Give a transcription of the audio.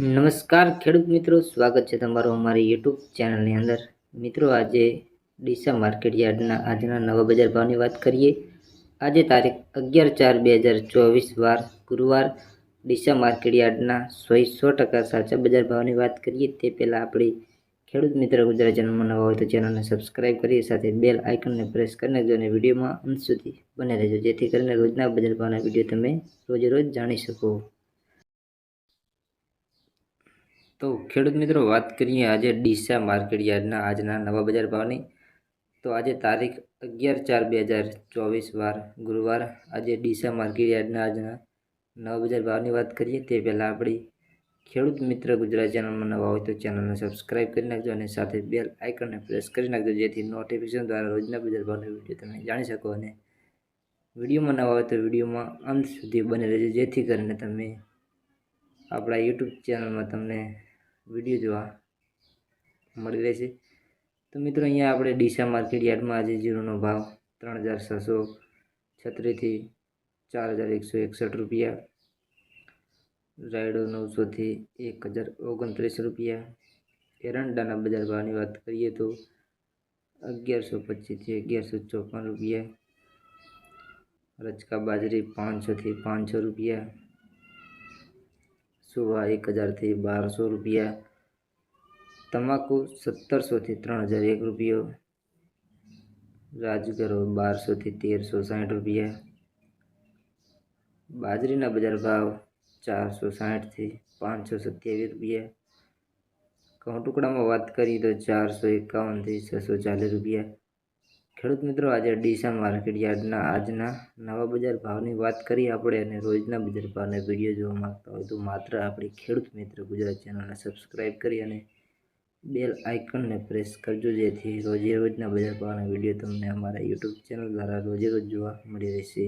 નમસ્કાર, ખેડૂત મિત્રો. સ્વાગત છે તમારું અમારી યુટ્યુબ ચેનલની અંદર. મિત્રો, આજે ડીસા માર્કેટ યાર્ડના આજના નવા બજાર ભાવની વાત કરીએ. આજે તારીખ અગિયાર ચાર બે હજાર ચોવીસ વાર ગુરુવાર ડીસા માર્કેટ યાર્ડના સો સો ટકા સાચા બજાર ભાવની વાત કરીએ. તે પહેલાં આપણી ખેડૂત મિત્ર ગુજરાત ચેનલમાં નવા હોય તો ચેનલને સબસ્ક્રાઈબ કરી સાથે બેલ આઇકનને પ્રેસ કરી નાખજો અને વિડીયોમાં અંત સુધી બને રહેજો. જેથી કરીને રોજના બજાર ભાવના વીડિયો તમે રોજે રોજ જાણી શકો. તો ખેડૂત મિત્રો, વાત કરીએ આજે ડીસા માર્કેટ યાર્ડના આજના નવા બજાર ભાવની. તો આજે તારીખ અગિયાર ચાર બે હજાર ચોવીસ વાર ગુરુવાર આજે ડીસા માર્કેટ યાર્ડના આજના નવા બજાર ભાવની વાત કરીએ, તે પહેલાં આપણી ખેડૂત મિત્ર ગુજરાત ચેનલમાં નવા હોય તો ચેનલને સબસ્ક્રાઈબ કરી નાખજો અને સાથે બેલ આઇકનને પ્રેસ કરી નાખજો, જેથી નોટિફિકેશન દ્વારા રોજના બજાર ભાવના વીડિયો તમે જાણી શકો અને વિડીયોમાં નવા હોય તો વિડીયોમાં અંત સુધી બની રહેજો, જેથી કરીને તમે આપણા યુટ્યુબ ચેનલમાં તમને વીડિયો જોવા મળી રહેશે. તો મિત્રો અહીંયા આપણે ડીસા માર્કેટ યાર્ડમાં આજે જીરોનો ભાવ ત્રણ હજાર છસો છત્રીસથી ચાર હજાર એકસો એકસઠ રૂપિયા. રાયડો નવસોથી એક હજાર ઓગણત્રીસ રૂપિયા. એરંડાના બજાર ભાવની વાત કરીએ તો અગિયારસો પચીસથી અગિયારસો ચોપન રૂપિયા. રચકા બાજરી પાંચસોથી પાંચસો રૂપિયા. સુવા એક હજારથી બારસો રૂપિયા. તમાકુ સત્તરસોથી ત્રણ હજાર એક રૂપિયો, રાજગરો બારસોથી તેરસો સાઠ રૂપિયા, બાજરીના બજાર ભાવ ચારસો સાઠથી પાંચસો સત્યાવીસ રૂપિયા, ઘઉં ટુકડામાં વાત કરીએ તો ચારસો એકાવનથી છસો ચાલીસ રૂપિયા. ખેડૂત મિત્રો, આજે ડીસા માર્કેટ યાર્ડના આજના નવા બજાર ભાવની વાત કરીએ આપણે અને રોજના બજાર ભાવના વીડિયો જોવા માગતા હોય તો માત્ર આપણી ખેડૂત મિત્ર ગુજરાત ચેનલને સબસ્ક્રાઈબ કરી અને બેલ આઇકનને પ્રેસ કરજો, જેથી રોજે રોજના બજાર ભાવના વીડિયો તમને અમારા યુટ્યુબ ચેનલ દ્વારા રોજે રોજ જોવા મળી રહેશે.